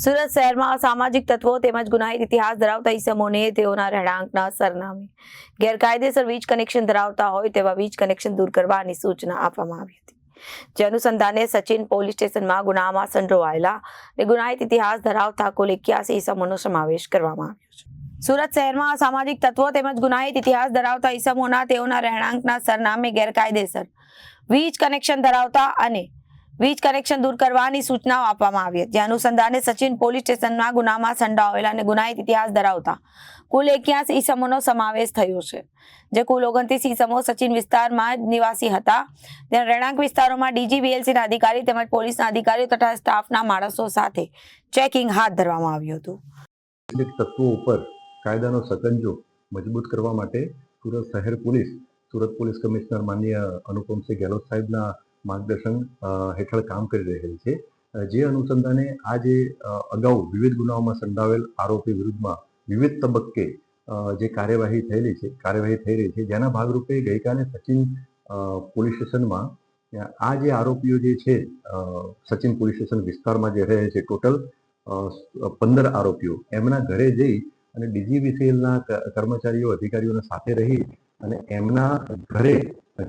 સુરત શહેરમાં સામાજિક તત્વો તેમજ ગુનાહિત ઇતિહાસ ધરાવતા ઈસમોને તેઓના રહેણાંકના સરનામે ગેરકાયદેસર વીજ કનેક્શન ધરાવતા હોય તેવા વીજ કનેક્શન દૂર કરવાની સૂચના આપવામાં આવી હતી. જે અનુસંધાને સચિન પોલીસ સ્ટેશનમાં ગુનામાં સંડોવાયેલા અને ગુનાહિત ઇતિહાસ ધરાવતા કુલ એક્યાસી ઈસમોનો સમાવેશ કરવામાં આવ્યો છે. સુરત શહેરમાં સામાજિક તત્વો તેમજ ગુનાહિત ઇતિહાસ ધરાવતા ઈસમોના તેઓના રહેણાંકના સરનામે ગેરકાયદેસર વીજ કનેક્શન ધરાવતા અને વીજ કનેક્શન દૂર કરવાની સૂચનાઓ આપવામાં આવી હતી. અનુસંધાને સચિન પોલીસ સ્ટેશનના ગુનામાં સંડોવાયેલા અને ગુનાહિત ઇતિહાસ ધરાવતા કુલ એક્યાસી ઈસમોનો સમાવેશ થયો છે. જે કુલ ઓગણત્રીસ ઈસમો સચિન વિસ્તારમાં જ નિવાસી હતા. ત્યાં રહેણાંક વિસ્તારોમાં ડીજીવીએલસીના અધિકારી તેમજ પોલીસના અધિકારીઓ તથા સ્ટાફના માણસો સાથે ચેકિંગ હાથ ધરવામાં આવ્યું હતું. તત્વો ઉપર કાયદાનો સકંજો મજબૂત કરવા માટે સુરત શહેર પોલીસ, સુરત પોલીસ કમિશનર માન્ય અનુપમસિંહ ગેહલોત સાહેબના માર્ગદર્શન હેઠળ કામ કરી રહેલ છે. જે અનુસંધાને આ જે અગાઉ વિવિધ ગુનાઓમાં સંડાવેલ આરોપી વિરુદ્ધમાં વિવિધ તબક્કે જે કાર્યવાહી થયેલી છે, કાર્યવાહી થઈ રહી છે, જેના ભાગરૂપે ગઈકાલે સચિન પોલીસ સ્ટેશનમાં આ જે આરોપીઓ જે છે સચિન પોલીસ સ્ટેશન વિસ્તારમાં જે રહે છે ટોટલ પંદર આરોપીઓ, એમના ઘરે જઈ અને ડીજીવીસીએલના કર્મચારીઓ, અધિકારીઓને સાથે રહી અને એમના ઘરે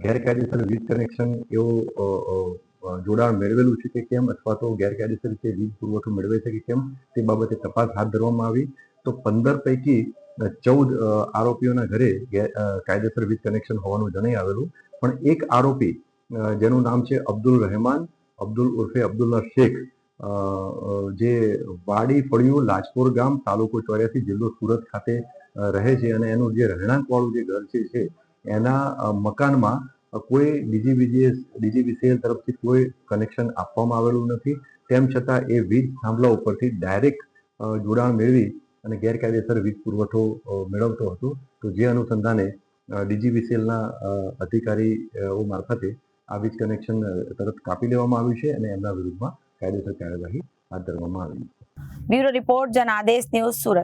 ગેરકાયદેસર વીજ કનેક્શન એવું જોડાણ મેળવેલું છે કે કેમ? અથવા તો ગેરકાયદેસર રીતે વીજ પુરવઠો મેળવે છે કે કેમ? તે બાબતે તપાસ હાથ ધરવામાં આવી. તો પંદર પૈકી ચૌદ આરોપીઓના ઘરે કાયદેસર વીજ કનેક્શન હોવાનું જણાઈ આવેલું. પણ એક આરોપી જેનું નામ છે અબ્દુલ રહેમાન, અબ્દુલ ઉર્ફે અબ્દુલ્લા શેખ જે વાડી ફળિયું, લાજપોર ગામ, તાલુકો ચોર્યાસી, જિલ્લો સુરત ખાતે રહે છે અને એનું જે રહેણાંકવાળું જે ઘર છે એના મકાનમાં કોઈ ડીજીવીજીએસ ડીજીવીસીએલ તરફથી કોઈ કનેક્શન આપવામાં આવેલું નથી. તેમ છતાં એ વીજ થાંભલા ઉપરથી ડાયરેક્ટ જોડાણ મેળવી અને ગેરકાયદેસર વીજ પુરવઠો મેળવતો હતો. તો જે અનુસંધાને ડીજીવીસીએલના અધિકારીઓ મારફતે આ વીજ કનેક્શન તરત કાપી લેવામાં આવ્યું છે અને એમના વિરુદ્ધમાં કાયદેસર કાર્યવાહી હાથ ધરવામાં આવી bureau report Janadesh news, Surat.